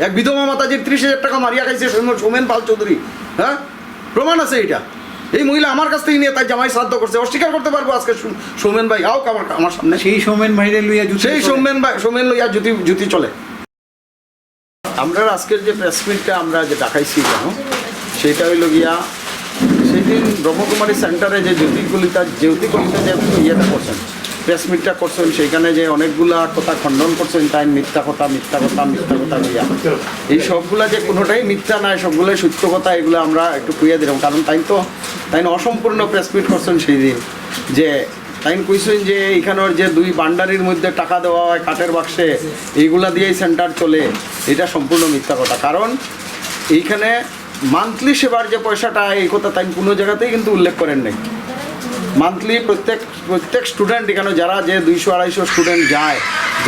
এক বিধবা মাতাজির ত্রিশ হাজার টাকা মারিয়া খাইছে সৌম- সৌমেন পাল চৌধুরী। হ্যাঁ? প্রমাণ আছে এটা এই মহিলা আমার কাছ থেকে নিয়ে তার জামাই শ্রাদ্ধ করছে। অস্বীকার করতে পারব আজকে সোমেন ভাই। আও আমার আমার সামনে। সেই সোমেন ভাইরে লইয়া জুতি সেই সৌমেন ভাই সোমেন লইয়া জুতি জুতি চলে। আমরা আজকের যে প্রেস মিটটা আমরা যে ডাকাইছি কেন সেটা হইল গিয়া সেদিন ব্রহ্মকুমারী সেন্টারে যে জ্যোতি কলিতা জ্যোতি কলিতা যে ইয়েটা করছেন প্রেস মিটটা করছেন, সেইখানে যে অনেকগুলা কথা খণ্ডন করছেন, তাই মিথ্যা কথা মিথ্যা কথা মিথ্যা কথা হইয়া এই সবগুলা যে কোনোটাই মিথ্যা নাই সবগুলোই সত্য কথা, এগুলো আমরা একটু কুইয়া দিলাম। কারণ তাই তো, তাই অসম্পূর্ণ প্রেস মিট করছেন সেই দিন। যে তাই কইছেন যে এখানের যে দুই বান্ডারির মধ্যে টাকা দেওয়া হয় কাঠের বাক্সে, এইগুলা দিয়েই সেন্টার চলে, এটা সম্পূর্ণ মিথ্যা কথা। কারণ এইখানে মান্থলি সেবার যে পয়সাটা, এই কথা তাই কোনো জায়গাতেই কিন্তু উল্লেখ করেন নাই। মান্থলি প্রত্যেক প্রত্যেক স্টুডেন্ট এখানে যারা যে দুইশো, আড়াইশো স্টুডেন্ট যায়,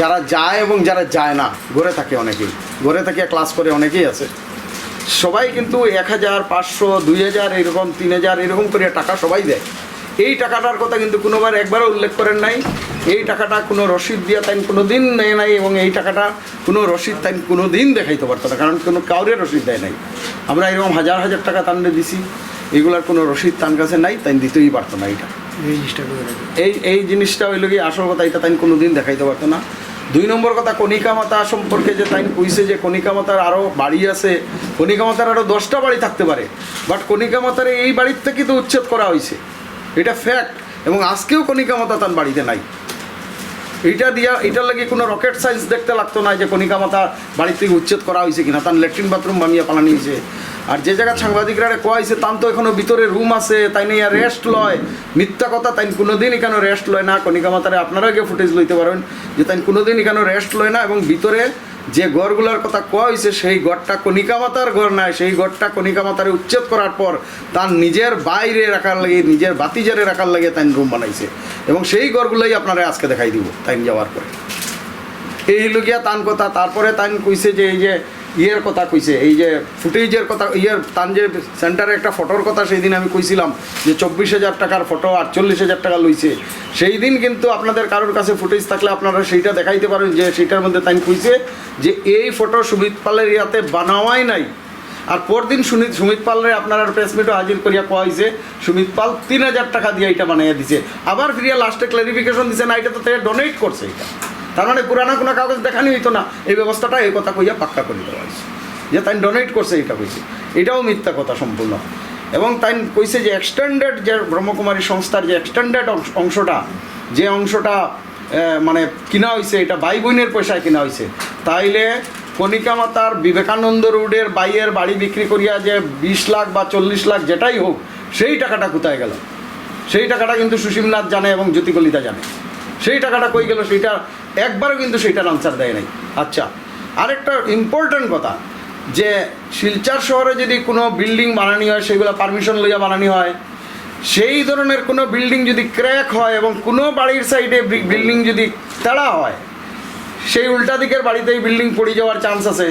যারা যায় এবং যারা যায় না, ঘরে থাকে অনেকেই। ঘরে থেকে ক্লাস করে অনেকেই আছে। সবাই কিন্তু এক হাজার, পাঁচশো, দুই হাজার এরকম, তিন হাজার এরকম করে টাকা সবাই দেয়। এই টাকাটার কথা কিন্তু কোনোবার একবারও উল্লেখ করেন নাই। এই টাকাটা কোনো রসিদ দিয়ে তাই কোনো দিন নেয় নাই এবং এই টাকাটা কোনো রসিদ তাই কোনো দিন দেখাইতে পারতো না, কারণ কোনো কাউরে রসিদ দেয় নাই। আমরা এরকম হাজার হাজার টাকা তানলে দিছি। এগুলার কোনো রসিদ তার কাছে নাই তাই দিতেই পারতো না এটা। এই জিনিসটা এই এই জিনিসটা হইল কি আসল কথা এটা তাই কোনো দিন দেখাইতে পারতো না। দুই নম্বর কথা কণিকা মাতা সম্পর্কে যে তাই কইছে যে কণিকা মাতার আরও বাড়ি আছে কণিকা মাতার আরও দশটা বাড়ি থাকতে পারে বাট কণিকা মাতার এই বাড়ির থেকে তো উচ্ছেদ করা হয়েছে এটা ফ্যাক্ট এবং আজকেও কণিকা মাতা তার বাড়িতে নাই। এইটা দিয়া এটার লাগে কোনো রকেট সায়েন্স দেখতে লাগতো না যে কণিকা মাতা বাড়ি থেকে উচ্ছেদ করা হয়েছে কিনা। তার ল্যাট্রিন বাথরুম বানিয়ে পালানি হয়েছে আর যে জায়গা সাংবাদিকরা কোয়া হয়েছে তান তো এখনও ভিতরে রুম আছে, তাই নিয়ে রেস্ট লয়। মিথ্যা কথা, তাই কোনোদিন এখানে রেস্ট লয় না। কণিকা মাতারে আপনারা গিয়ে ফুটেজ লইতে পারেন যে তাই কোনোদিন এখানে রেস্ট লয় না এবং ভিতরে যে গড়গুলোর কথা কোয়া হয়েছে সেই গড়টা কণিকা মাতার ঘর নাই। সেই গড়টা কণিকা মাতারে উচ্ছেদ করার পর তার নিজের বাইরে রাখার লাগে, নিজের বাতিজারে রাখার লাগে তাই রুম বানাইছে। এবং সেই গড়গুলোই আপনারা আজকে দেখাই দিব, তাই যাওয়ার পরে। এই লগিয়া তান কথা, তারপরে তান কইছে যে এই যে ইয়ের কথা কইছে, এই যে ফুটেজের কথা, ইয়ের তান যে সেন্টারে একটা ফটোর কথা সেই দিন আমি কইছিলাম যে চব্বিশ হাজার টাকার ফটো, আটচল্লিশ হাজার টাকা লইছে। সেই দিন কিন্তু আপনাদের কারোর কাছে ফুটেজ থাকলে আপনারা সেইটা দেখাইতে পারেন যে সেইটার মধ্যে তাই কইছে যে এই ফটো সুমিত পালের ইয়াতে বানাওয়াই নাই। আর পরদিন সুমিত সুমিত পালের আপনারা প্রেস মিটও হাজির করিয়া কোয়া হয়েছে সুমিত পাল তিন হাজার টাকা দিয়ে এটা বানাইয়া দিছে। আবার ফিরিয়া লাস্টে ক্লারিফিকেশন দিছে না এটা তো ডোনেট করছে এটা তার মানে পুরানা কোনো কাগজ দেখানি হইতো না। এই ব্যবস্থাটা এই কথা কইয়া পাক্কা করে দেওয়া হয়েছে। যে তাই ডোনেট করছে এটা কইছে। এটাও মিথ্যা কথা সম্পূর্ণ। এবং তাই কইছে যে এক্সটেন্ডেড যে ব্রহ্মকুমারী সংস্থার যে এক্সটেন্ডেড অংশটা, যে অংশটা মানে কিনা হয়েছে এটা ভাই বোনের পয়সায় কিনা হয়েছে তাইলে কণিকা মাতার বিবেকানন্দ রোডের বাইয়ের বাড়ি বিক্রি করিয়া যে বিশ লাখ বা চল্লিশ লাখ যেটাই হোক, সেই টাকাটা কোথায় গেল? সেই টাকাটা কিন্তু সুশীলনাথ জানে এবং জ্যোতি কলিতা জানে। সেই টাকাটা কই গেল? সেইটা একবারও কিন্তু সেটার আনসার দেয় নাই। আচ্ছা আরেকটা ইম্পর্ট্যান্ট কথা, যে শিলচার শহরে যদি কোনো বিল্ডিং বানানি হয়, সেগুলো পারমিশন লইয়া বানানি হয়, সেই ধরনের কোনো বিল্ডিং যদি ক্র্যাক হয় এবং কোনো বাড়ির সাইডে বিল্ডিং যদি তেড়া হয়, সেই উল্টা দিকের বাড়িতেই বিল্ডিং পড়ে যাওয়ার চান্স আছে।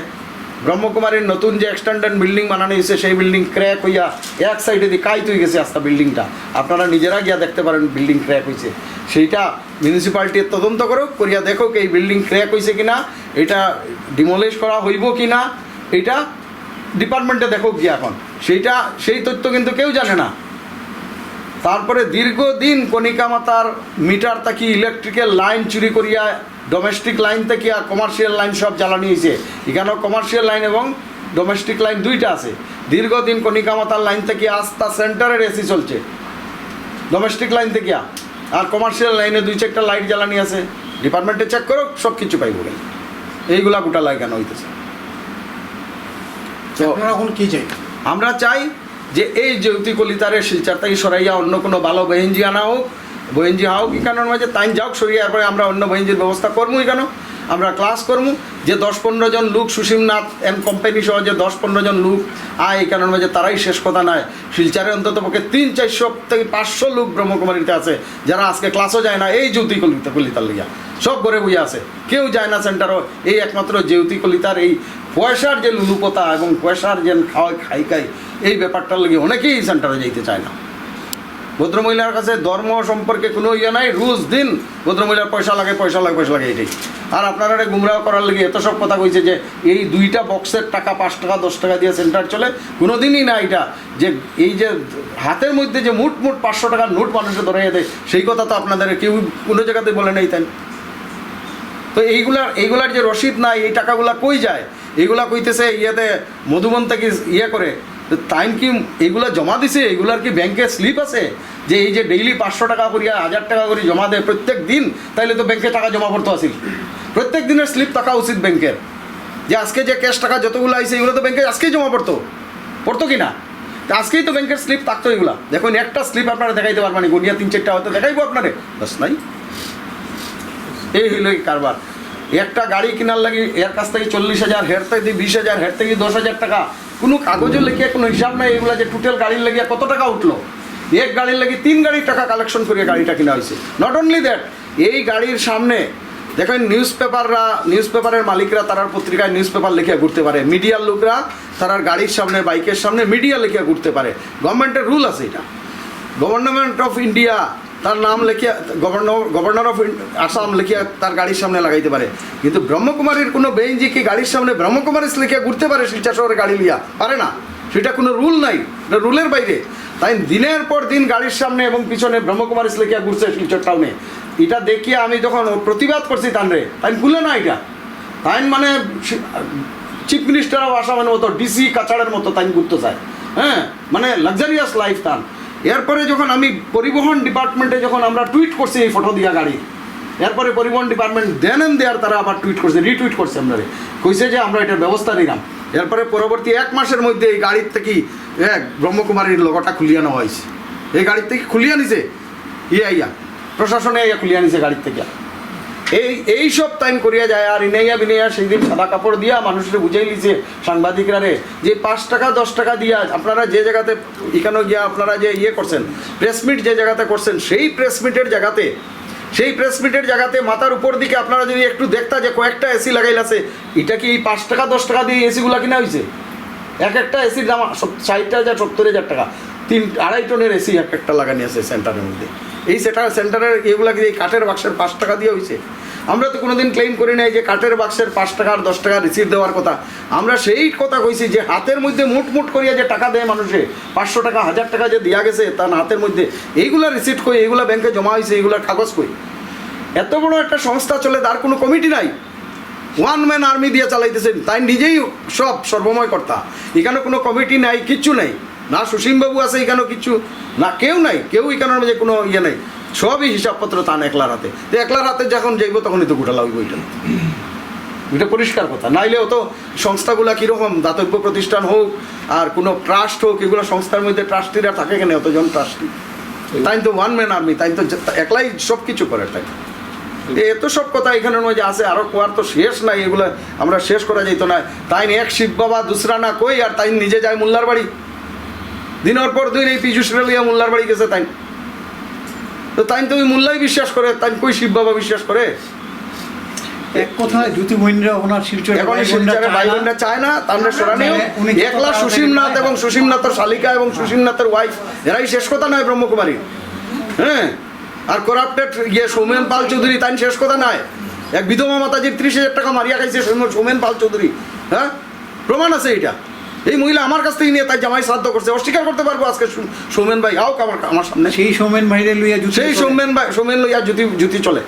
ব্রহ্মকুমারীর নতুন যে এক্সটেন্ডেড বিল্ডিং বানানো হয়েছে, সেই বিল্ডিং ক্র্যাক হইয়া এক সাইডে দিয়ে কাইত তুই গেছে আস্তা বিল্ডিংটা আপনারা নিজেরা গিয়া দেখতে পারেন বিল্ডিং ক্র্যাক হয়েছে সেইটা মিউনিসিপ্যালিটির তদন্ত করুক, করিয়া দেখুক এই বিল্ডিং ক্র্যাক হয়েছে কিনা, এটা ডিমোলিশ করা হইব কি না এটা ডিপার্টমেন্টে দেখুক গিয়া এখন। সেইটা, সেই তথ্য কিন্তু কেউ জানে না। তারপরে দীর্ঘদিন কণিকা মাতার মিটার থাকি ইলেকট্রিক্যাল লাইন চুরি করিয়া ডোমেস্টিক লাইন থেকে আর কমার্শিয়াল লাইন সব জ্বালানি হয়েছে এখানেও কমার্শিয়াল লাইন এবং ডোমেস্টিক লাইন দুইটা আছে। দীর্ঘদিন কণিকা মাতার লাইন থেকে আস্থা সেন্টারের এসি চলছে। ডোমেস্টিক লাইন থেকে আর। কমার্শিয়াল লাইনে দুই চারটা লাইট জ্বালানি আছে। ডিপার্টমেন্টে চেক করো সব কিছু পাইব এইগুলা গোটা লাই কেন হইতেছে? তো এখন কি চাই? আমরা চাই যে এই জ্যোতি কলিতারের শিলচার থেকে সরাইয়া অন্য কোনো ভালো বহেঞ্জি আনা হোক, বহেঞ্জি হোক এখানোর মাঝে তাই যাওক, সরিয়ে এরপরে আমরা অন্য বহেঞ্জির ব্যবস্থা করব কেন আমরা ক্লাস করব যে দশ পনেরো জন লোক সুসীমনাথ এন্ড কোম্পানি সহ যে দশ পনেরো জন লোক আয় এই কারণের মাঝে, তারাই শেষ কথা নয়। শিলচারে অন্তত পক্ষে তিন, চারশো থেকে পাঁচশো লোক ব্রহ্মকুমারীতে আছে, যারা আজকে ক্লাসও যায় না এই জ্যোতি কলিতা কলিতার লিগা। সব ঘরে বইয়া আছে। কেউ যায় না সেন্টারও। এই একমাত্র জ্যোতি কলিতার এই পয়সার যে লুলুপতা এবং পয়সার যে খাওয়াই, খাই খাই, এই ব্যাপারটার লাগে অনেকেই সেন্টারে যাইতে চায় না। ভদ্রমহিলার কাছে ধর্ম সম্পর্কে কোনো ইয়ে নাই রুলস দিন ভদ্রমহিলার পয়সা লাগে পয়সা লাগে পয়সা লাগে এটাই। আর আপনারা গুমরাহ করার লেগে এত সব কথা কইছে যে এই দুইটা বক্সের টাকা পাঁচ টাকা, দশ টাকা দিয়ে সেন্টার চলে কোনো দিনই না এটা। যে এই যে হাতের মধ্যে যে মুট মুট পাঁচশো টাকার নোট মানুষে ধরে দেয়, সেই কথা তো আপনাদের কেউ কোনো জায়গাতে বলে নেই তাই তো এইগুলার এইগুলার যে রসিদ নাই, এই টাকাগুলা কই যায়? এইগুলা কইতেছে ইয়েতে মধুবন থেকে ইয়ে করে। টাইম কি এইগুলা জমা দিছে? এগুলার কি ব্যাংকে স্লিপ আছে? যে এই যে ডেইলি পাঁচশো টাকা করিয়া, হাজার টাকা করে জমা দেয় প্রত্যেক দিন, তাইলে তো ব্যাংকে টাকা জমা করতে আসিল। প্রত্যেক দিনের স্লিপ থাকা উচিত ব্যাংকের। যে আজকে যে ক্যাশ টাকা যতগুলো আইছে এগুলো তো ব্যাংকে আজকেই জমা পড়তো। পড়তো কি না আজকেই তো ব্যাংকের স্লিপ থাকতো এগুলা দেখুন, একটা স্লিপ আপনারা দেখাইতে পারবেন গুনিয়া তিন চারটা হয়তো দেখাইবো আপনারে বাস নাই। এই হইল এই কারবার। একটা গাড়ি কেনার লাগে এর কাছ থেকে চল্লিশ হাজার, হের থেকে বিশ হাজার, হের থেকে দশ হাজার টাকা। কোনো কাগজের লেগে কোনো হিসাব নাই, এগুলো যে টোটাল গাড়ির লেগে কত টাকা উঠল? এক গাড়ির লাগে তিন গাড়ির টাকা কালেকশন করে গাড়িটা কেনা হয়েছে নট অনলি দ্যাট এই গাড়ির সামনে দেখেন নিউজ পেপাররা নিউজ পেপারের মালিকরা তারার পত্রিকায় নিউজ পেপার লিখে ঘুরতে পারে। মিডিয়ার লোকরা তারার গাড়ির সামনে, বাইকের সামনে মিডিয়া লিখে ঘুরতে পারে। গভর্নমেন্টের রুল আছে এটা। গভর্নমেন্ট অফ ইন্ডিয়া তার নাম লেখিয়া, গভর্নর গভর্নর অফ আসাম লেখিয়া তার গাড়ির সামনে লাগাইতে পারে। কিন্তু ব্রহ্মকুমারীর কোনো বেঞ্জি কি গাড়ির সামনে ব্রহ্মকুমারীস লেখিয়া ঘুরতে পারে, শিলচর শহরে গাড়ি লিয়া, পারে না। সেটা কোনো রুল নাই, এটা রুলের বাইরে। তাই দিনের পর দিন গাড়ির সামনে এবং পিছনে ব্রহ্মকুমারী লেখিয়া ঘুরছে শিলচর টাউনে এটা দেখিয়ে আমি যখন প্রতিবাদ করছি তানরে, তাই খুলে না এটা। তাই মানে চিফ মিনিস্টার অফ আসামের মতো ডিসি কাছাড়ের মতো তাই ঘুরতে চায় হ্যাঁ মানে লাক্সারিয়াস লাইফ তান। এরপরে যখন আমি পরিবহন ডিপার্টমেন্টে যখন আমরা টুইট করছি এই ফটো দিয়া গাড়ি, এরপরে পরিবহন ডিপার্টমেন্ট দেন এন দেয়ার তারা আবার টুইট করছে রিটুইট করছে আমরা কইছে যে আমরা এটার ব্যবস্থা নিলাম। এরপরে পরবর্তী এক মাসের মধ্যে এই গাড়ির থেকে এক ব্রহ্মকুমারীর লগটা খুলিয়ে নেওয়া হয়েছে। এই গাড়ির থেকে খুলিয়ে নিছে? ইয়া ইয়া। প্রশাসনে ইয়া খুলিয়ে নিছে গাড়ির থেকে। এই এই সব টাইম করিয়া যায়, আর ইনাইয়া বিনাইয়া সেই দিন সাদা কাপড় দিয়া মানুষের বুঝাই লিছে, সাংবাদিকরা রে, যে পাঁচ টাকা, দশ টাকা দিয়া আপনারা যে জায়গাতে এখানে গিয়া আপনারা যে ইয়ে করছেন প্রেসমিট যে জায়গাতে করছেন, সেই প্রেসমিটের জায়গাতে, সেই প্রেসমিটের জায়গাতে মাথার উপর দিকে আপনারা যদি একটু দেখতা যে কয়েকটা এসি লাগাইল আছে এটা কি এই পাঁচ টাকা, দশ টাকা দিয়ে এসিগুলা কিনা হয়েছে এক একটা এসির দাম ষাট হাজার, সত্তর হাজার টাকা, তিন, আড়াই টনের এসি এক একটা লাগানি আছে সেন্টারের মধ্যে। এই সেটা সেন্টারের এগুলা কি এই কাঠের বাক্সের পাঁচ টাকা দিয়ে হয়েছে আমরা তো কোনোদিন ক্লেম করি নাই যে কাঠের বাক্সের পাঁচ টাকা আর দশ টাকা রিসিভ দেওয়ার কথা। আমরা সেই কথা কইছি যে হাতের মধ্যে মুট মুট করিয়া যে টাকা দেয় মানুষে, পাঁচশো টাকা, হাজার টাকা যে দেওয়া গেছে তার হাতের মধ্যে, এইগুলা রিসিপ্ট কই, এইগুলা ব্যাংকে জমা হয়েছে এইগুলার কাগজ কই? এত বড় একটা সংস্থা চলে, তার কোনো কমিটি নাই। ওয়ান ম্যান আর্মি দিয়ে চালাইতেছেন, তাই নিজেই সব সর্বময় কর্তা। এখানে কোনো কমিটি নাই, কিচ্ছু নাই। না সুসীমবাবু আছে, এখানেও কিচ্ছু না কেউ নাই, কেউ এখানের মধ্যে কোনো ইয়ে নাই। সবই হিসাবপত্র তান একলার হাতে তো একলার হাতে যখন যাইব তখনই তো গোটা লাগবে ওইটা। এটা পরিষ্কার কথা। নাইলে তো সংস্থাগুলা কীরকম? দাতব্য প্রতিষ্ঠান হোক আর কোনো ট্রাস্ট হোক, এগুলো সংস্থার মধ্যে ট্রাস্টিরা থাকে কেন? অতজন ট্রাস্টি। তাই তো ওয়ান ম্যান আর্মি তাই তো একলাই সব কিছু করে তাই। এত সব কথা এখানের মধ্যে আছে, আরও কোয়ার তো শেষ নাই, এগুলো আমরা শেষ করা যেত না। তাই এক শিব বাবা, দুসরা না কই, আর তাই নিজে যায় মোল্লার বাড়ি দিনের পর দিন এই পীযুষ রেলিয়া মোল্লার বাড়ি গেছে তাই। তো তাই তো ওই মোল্লাই বিশ্বাস করে তাই কই শিব বাবা বিশ্বাস করে? এক কথায়? জ্যোতি মহিন্দ্রা ওনার শিলচর এখন শিলচরে ভাই বোনরা চায় না তাহলে সরানিও একলা সুসীমনাথ এবং সুসীমনাথের শালিকা এবং সুসীমনাথের ওয়াইফ এরাই শেষ কথা নয় ব্রহ্মকুমারী? হ্যাঁ? আর করাপ্টেড ইয়ে সৌমেন পাল চৌধুরী তাই শেষ কথা নয়। এক বিধবা মাতাজির ত্রিশ হাজার টাকা মারিয়া খাইছে সৌমেন পাল চৌধুরী। হ্যাঁ? প্রমাণ আছে এটা এই মহিলা আমার কাছ থেকে নিয়ে তাই জামাই শ্রাদ্ধ করছে অস্বীকার করতে পারব আজকে সৌমেন ভাই আও আমার আমার সামনে। সেই সৌমেন ভাইরে লইয়া সেই সৌমেন ভাই সৌমেন লইয়া জ্যোতি জ্যোতি চলে।